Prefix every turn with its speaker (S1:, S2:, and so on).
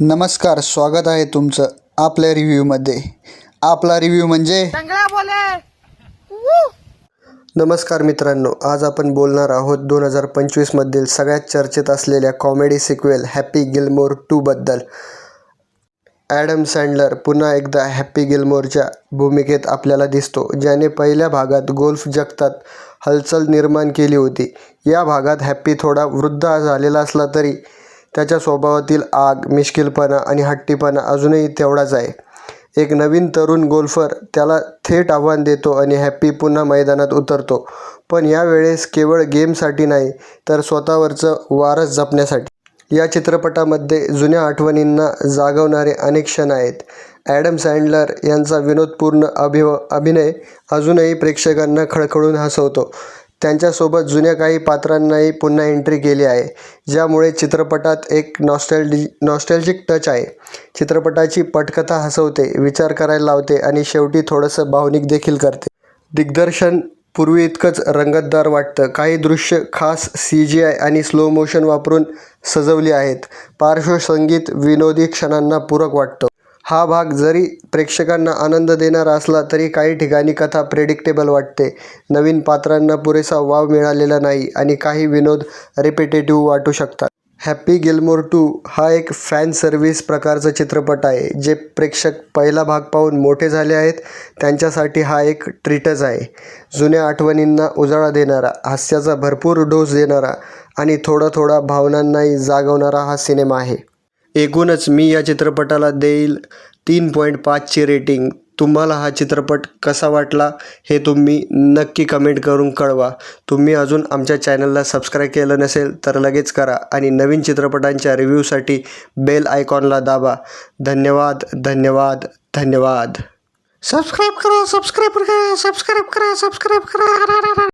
S1: नमस्कार स्वागत आहे तुमचं आपल्या रिव्ह्यूमध्ये. आपला रिव्ह्यू म्हणजे?
S2: नमस्कार मित्रांनो आज आपण बोलणार आहोत दोन हजार पंचवीसमधील सगळ्यात चर्चेत असलेल्या कॉमेडी सिक्वेल हॅपी गिलमोर टूबद्दल ॲडम सँडलर पुन्हा एकदा हॅपी गिलमोरच्या भूमिकेत आपल्याला दिसतो ज्याने पहिल्या भागात गोल्फ जगतात हलचल निर्माण केली होती. या भागात हॅपी थोडा वृद्ध झालेला असला तरी त्याच्या स्वभावातील आग मिश्किलपणा आणि हट्टीपणा अजूनही तेवढाच आहे. एक नवीन तरुण गोल्फर त्याला थेट आव्हान देतो आणि हॅप्पी पुन्हा मैदानात उतरतो. पण यावेळेस केवळ गेमसाठी नाही तर स्वतःवरचं वारस जपण्यासाठी. या चित्रपटामध्ये जुन्या आठवणींना जागवणारे अनेक क्षण आहेत. ॲडम सँडलर यांचा विनोदपूर्ण अभिव अभिनय अजूनही प्रेक्षकांना खळखळून हसवतो. त्यांच्यासोबत जुन्या काही पात्रांनाही पुन्हा एंट्री केली आहे ज्यामुळे चित्रपटात एक नॉस्टॅल्डि नॉस्टॅल्जिक टच आहे. चित्रपटाची पटकथा हसवते विचार करायला लावते आणि शेवटी थोडंसं भावनिक देखील करते. दिग्दर्शन पूर्वी इतकंच रंगतदार वाटतं. काही दृश्य खास सी जी आय आणि स्लो मोशन वापरून सजवली आहेत. पार्श्वसंगीत विनोदी क्षणांना पूरक वाटतं. हा भाग जरी प्रेक्षकांना आनंद देणारा असला तरी काही ठिकाणी कथा प्रेडिक्टेबल वाटते. नवीन पात्रांना पुरेसा वाव मिळालेला नाही आणि काही विनोद रिपिटेटिव्ह वाटू शकतात. हॅप्पी गिलमोर टू हा एक फॅन सर्व्हिस प्रकारचा चित्रपट आहे जे प्रेक्षक पहिला भाग पाहून मोठे झाले आहेत. त्यांच्यासाठी हा एक ट्रीटच आहे. जुन्या आठवणींना उजाळा देणारा हास्याचा भरपूर डोस देणारा आणि थोडा थोडा भावनांनाही जागवणारा हा सिनेमा आहे. एकूणच मी या चित्रपटाला देईल तीन पॉईंट पाचची रेटिंग. तुम्हाला हा चित्रपट कसा वाटला हे तुम्ही नक्की कमेंट करून कळवा. तुम्ही अजून आमच्या चॅनलला सबस्क्राईब केलं नसेल तर लगेच करा आणि नवीन चित्रपटांच्या रिव्ह्यूसाठी बेल आयकॉनला दाबा. धन्यवाद धन्यवाद धन्यवाद.
S3: सबस्क्राईब करा सबस्क्राईब करा सबस्क्राईब करा सबस्क्राईब करा.